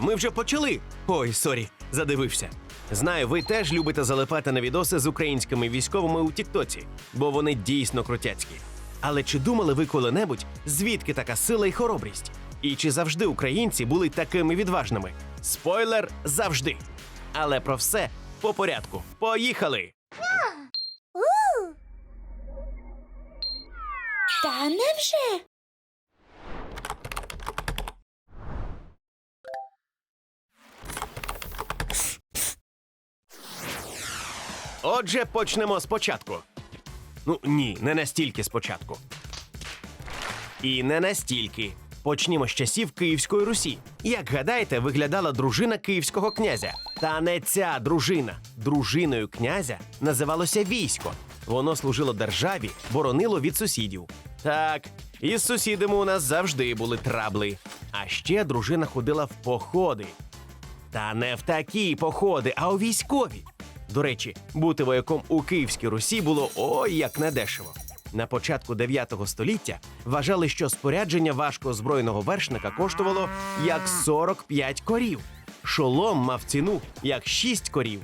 Ми вже почали. Ой, сорі, задивився. Знаю, ви теж любите залипати на відоси з українськими військовими у Тіктоці, бо вони дійсно крутяцькі. Але чи думали ви коли-небудь, звідки така сила і хоробрість? І чи завжди українці були такими відважними? Спойлер завжди. Але про все по порядку. Поїхали! Та невже? Отже, почнемо спочатку. Ну ні, не настільки спочатку. І не настільки. Почнімо з часів Київської Русі. Як гадаєте, виглядала дружина київського князя. Та не ця дружина. Дружиною князя називалося військо. Воно служило державі, боронило від сусідів. Так, із сусідами у нас завжди були трабли. А ще дружина ходила в походи. Та не в такі походи, а у військові. До речі, бути вояком у Київській Русі було ой як недешево. На початку 9 століття вважали, що спорядження важкоозброєного вершника коштувало як 45 корів. Шолом мав ціну як 6 корів,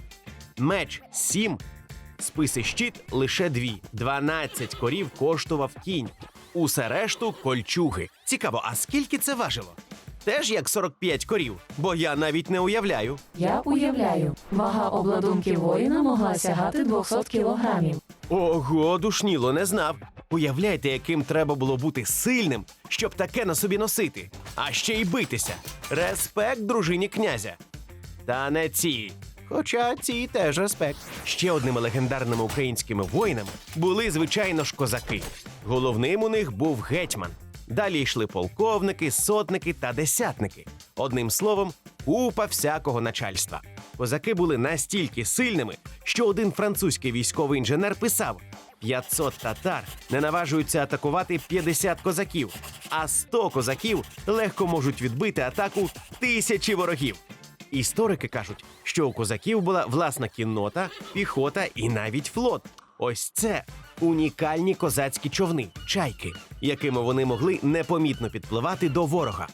меч 7, списи щит лише 2. 12 корів коштував кінь. Усе решту кольчуги. Цікаво, а скільки це важило? Теж як 45 корів, бо я навіть не уявляю. Я уявляю, вага обладунків воїна могла сягати 200 кілограмів. Ого, душніло, не знав. Уявляєте, яким треба було бути сильним, щоб таке на собі носити, а ще й битися. Респект дружині князя. Та не ці. Хоча ці теж респект. Ще одними легендарними українськими воїнами були, звичайно ж, козаки. Головним у них був гетьман. Далі йшли полковники, сотники та десятники. Одним словом, купа всякого начальства. Козаки були настільки сильними, що один французький військовий інженер писав: 500 татар не наважуються атакувати 50 козаків, а 100 козаків легко можуть відбити атаку тисячі ворогів. Історики кажуть, що у козаків була власна кіннота, піхота і навіть флот. Ось це унікальні козацькі човни, чайки, якими вони могли непомітно підпливати до ворога.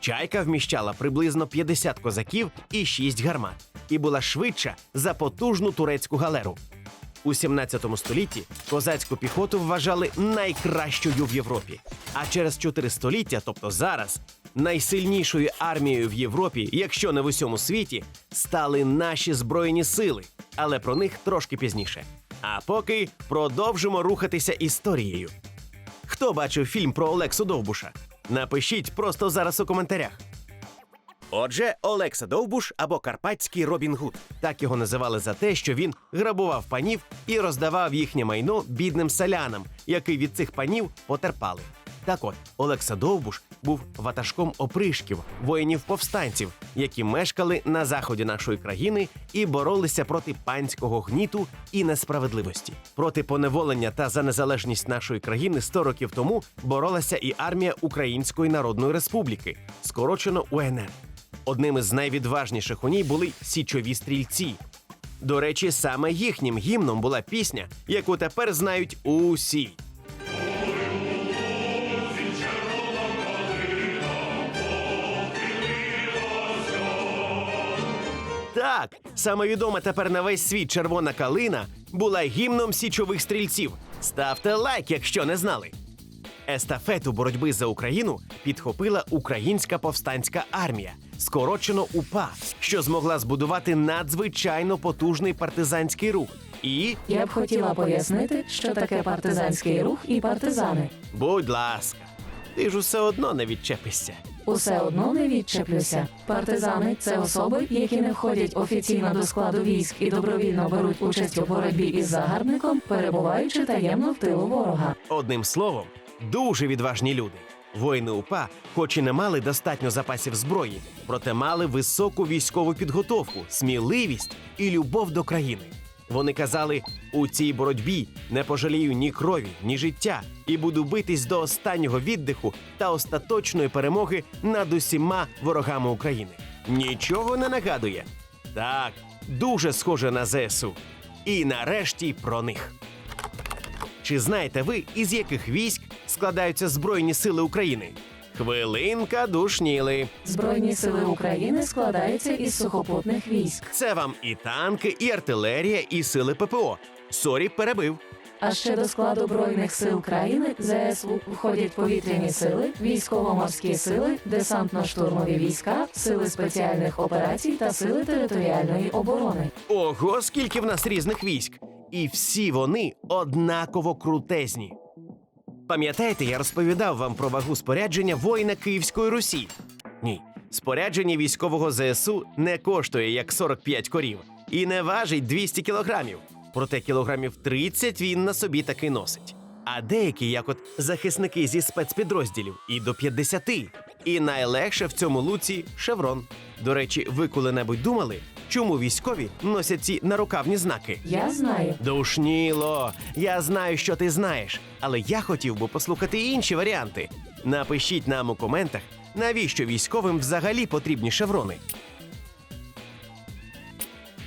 Чайка вміщала приблизно 50 козаків і 6 гармат, і була швидша за потужну турецьку галеру. У 17 столітті козацьку піхоту вважали найкращою в Європі. А через 4 століття, тобто зараз, найсильнішою армією в Європі, якщо не в усьому світі, стали наші збройні сили, але про них трошки пізніше. А поки продовжимо рухатися історією. Хто бачив фільм про Олексу Довбуша? Напишіть просто зараз у коментарях. Отже, Олекса Довбуш або Карпатський Робін Гуд. Так його називали за те, що він грабував панів і роздавав їхнє майно бідним селянам, які від цих панів потерпали. Так от, Олекса Довбуш був ватажком опришків, воїнів-повстанців, які мешкали на заході нашої країни і боролися проти панського гніту і несправедливості. Проти поневолення та за незалежність нашої країни 100 років тому боролася і армія Української Народної Республіки, скорочено УНР. Одним із найвідважніших у ній були січові стрільці. До речі, саме їхнім гімном була пісня, яку тепер знають усі. Так, саме відома тепер на весь світ червона калина була гімном січових стрільців. Ставте лайк, якщо не знали. Естафету боротьби за Україну підхопила Українська повстанська армія, скорочено УПА, що змогла збудувати надзвичайно потужний партизанський рух. І, Я б хотіла пояснити, що таке партизанський рух і партизани. будь ласка, ти ж усе одно не відчепишся. Усе одно не відчеплюся. Партизани це особи, які не входять офіційно до складу військ і добровільно беруть участь у боротьбі із загарбником, перебуваючи таємно в тилу ворога. Одним словом, дуже відважні люди. Воїни УПА, хоч і не мали достатньо запасів зброї, проте мали високу військову підготовку, сміливість і любов до країни. Вони казали: у цій боротьбі не пожалію ні крові, ні життя, і буду битись до останнього віддиху та остаточної перемоги над усіма ворогами України. Нічого не нагадує. Так, дуже схоже на ЗСУ. І нарешті про них. Чи знаєте ви, із яких військ складаються Збройні сили України? Хвилинка душніли. Збройні сили України складаються із сухопутних військ. Це вам і танки, і артилерія, і сили ППО. Сорі, перебив. А ще до складу збройних сил країни ЗСУ входять повітряні сили, військово-морські сили, десантно-штурмові війська, сили спеціальних операцій та сили територіальної оборони. Ого, скільки в нас різних військ! І всі вони однаково крутезні. Пам'ятаєте, я розповідав вам про вагу спорядження воїна Київської Русі? Ні, спорядження військового ЗСУ не коштує як 45 корів і не важить 200 кілограмів. Проте кілограмів 30 він на собі таки носить. А деякі, як от захисники зі спецпідрозділів, і до 50. І найлегше в цьому луці шеврон. До речі, ви коли-небудь думали, чому військові носять ці нарукавні знаки? Я знаю. Душніло, я знаю, що ти знаєш, але я хотів би послухати і інші варіанти. Напишіть нам у коментах, навіщо військовим взагалі потрібні шеврони.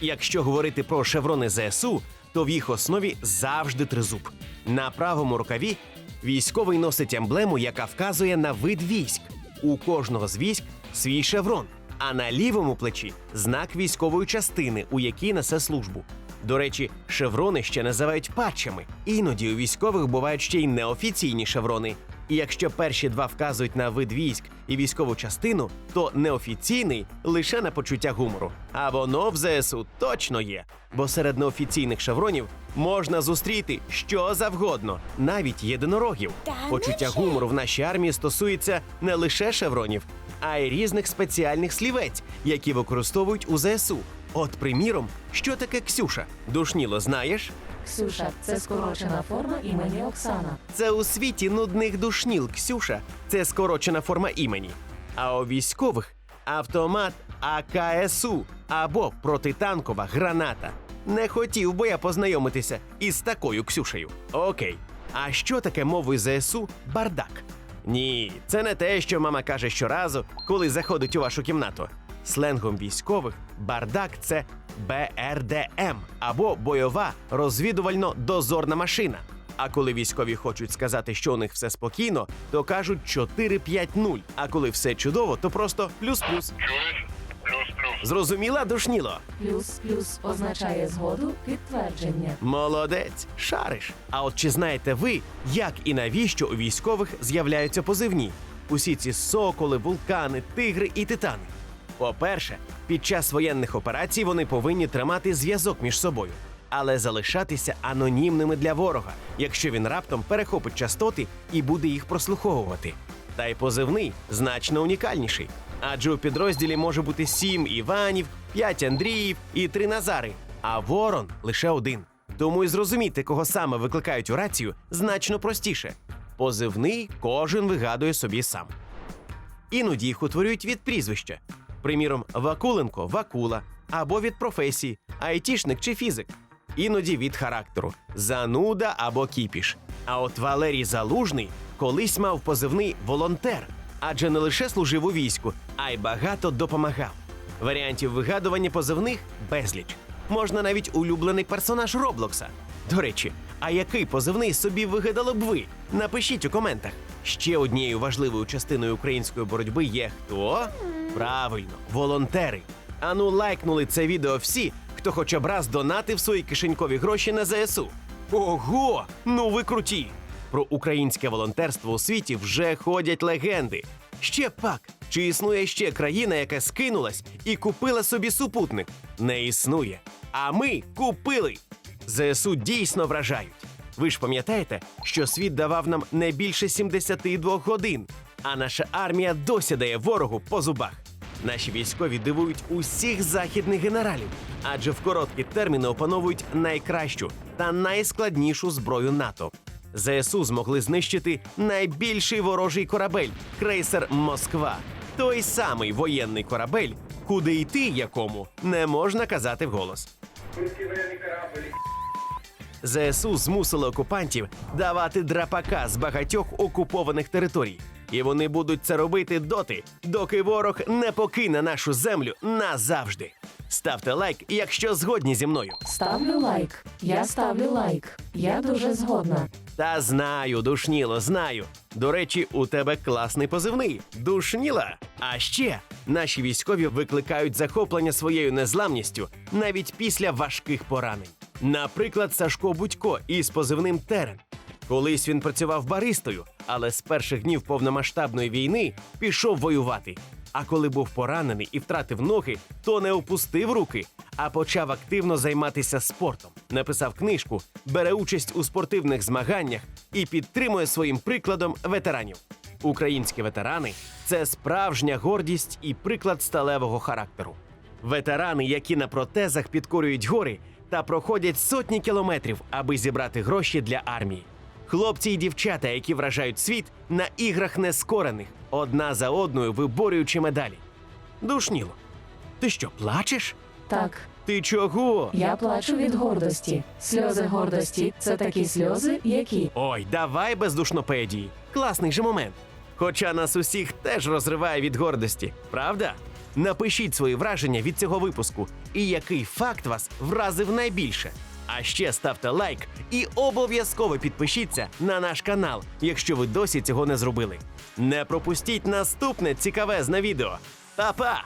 Якщо говорити про шеврони ЗСУ, то в їх основі завжди тризуб. На правому рукаві військовий носить емблему, яка вказує на вид військ. У кожного з військ свій шеврон, а на лівому плечі знак військової частини, у якій несе службу. До речі, шеврони ще називають патчами. Іноді у військових бувають ще й неофіційні шеврони. І якщо перші два вказують на вид військ і військову частину, то неофіційний лише на почуття гумору. А воно в ЗСУ точно є. Бо серед неофіційних шевронів можна зустріти що завгодно, навіть єдинорогів. Почуття гумору в нашій армії стосується не лише шевронів, а й різних спеціальних слівець, які використовують у ЗСУ. От, приміром, що таке Ксюша? Душніло, знаєш? Ксюша це скорочена форма імені Оксана. Це у світі нудних душніл Ксюша. Це скорочена форма імені. А у військових автомат АКСУ або протитанкова граната. Не хотів би я познайомитися із такою Ксюшею. Окей. А що таке мовою ЗСУ бардак? Ні, це не те, що мама каже щоразу, коли заходить у вашу кімнату. Сленгом військових бардак це БРДМ або бойова розвідувально-дозорна машина. А коли військові хочуть сказати, що у них все спокійно, то кажуть 4-5-0. А коли все чудово, то просто плюс-плюс. Зрозуміла душніло? Плюс плюс означає згоду, підтвердження. Молодець, шариш. А от чи знаєте ви, як і навіщо у військових з'являються позивні? Усі ці соколи, вулкани, тигри і титани. По-перше, під час воєнних операцій вони повинні тримати зв'язок між собою, але залишатися анонімними для ворога, якщо він раптом перехопить частоти і буде їх прослуховувати. Та й позивний значно унікальніший. Адже у підрозділі може бути сім Іванів, п'ять Андріїв і три Назари, а ворон лише один. Тому й зрозуміти, кого саме викликають у рацію, значно простіше. Позивний кожен вигадує собі сам. Іноді їх утворюють від прізвища. Приміром, Вакуленко Вакула, або від професії, айтішник чи фізик. Іноді від характеру зануда або кіпіш. А от Валерій Залужний колись мав позивний волонтер, адже не лише служив у війську, а й багато допомагав. Варіантів вигадування позивних безліч. Можна навіть улюблений персонаж Роблокса. До речі, а який позивний собі вигадали б ви? Напишіть у коментах. Ще однією важливою частиною української боротьби є хто? Правильно, волонтери. Ану, лайкнули це відео всі, хто хоча б раз донатив свої кишенькові гроші на ЗСУ. Ого! Ну ви круті! Про українське волонтерство у світі вже ходять легенди. Ще пак, чи існує ще країна, яка скинулась і купила собі супутник? Не існує. А ми купили. ЗСУ дійсно вражають. Ви ж пам'ятаєте, що світ давав нам не більше 72 годин, а наша армія досі дає ворогу по зубах. Наші військові дивують усіх західних генералів, адже в короткі терміни опановують найкращу та найскладнішу зброю НАТО. ЗСУ змогли знищити найбільший ворожий корабель крейсер Москва. Той самий воєнний корабель, куди йти якому не можна казати вголос. ЗСУ змусили окупантів давати драпака з багатьох окупованих територій. І вони будуть це робити доти, доки ворог не покине нашу землю назавжди. Ставте лайк, якщо згодні зі мною. Ставлю лайк. Я ставлю лайк. Я дуже згодна. Та знаю, душніло, знаю. До речі, у тебе класний позивний душніла. А ще наші військові викликають захоплення своєю незламністю навіть після важких поранень. Наприклад, Сашко Будько із позивним Терен. Колись він працював баристою, але з перших днів повномасштабної війни пішов воювати. А коли був поранений і втратив ноги, то не опустив руки, а почав активно займатися спортом. Написав книжку, бере участь у спортивних змаганнях і підтримує своїм прикладом ветеранів. Українські ветерани це справжня гордість і приклад сталевого характеру. Ветерани, які на протезах підкорюють гори та проходять сотні кілометрів, аби зібрати гроші для армії. Хлопці і дівчата, які вражають світ на іграх нескорених, одна за одною виборюючи медалі. Душніло, ти що, плачеш? Так, Ти чого? я плачу від гордості. Сльози гордості це такі сльози, які. Ой, давай без душнопедії. Класний же момент. Хоча нас усіх теж розриває від гордості, правда? Напишіть свої враження від цього випуску і який факт вас вразив найбільше. А ще ставте лайк і обов'язково підпишіться на наш канал, якщо ви досі цього не зробили. Не пропустіть наступне цікавезне відео. Па-па!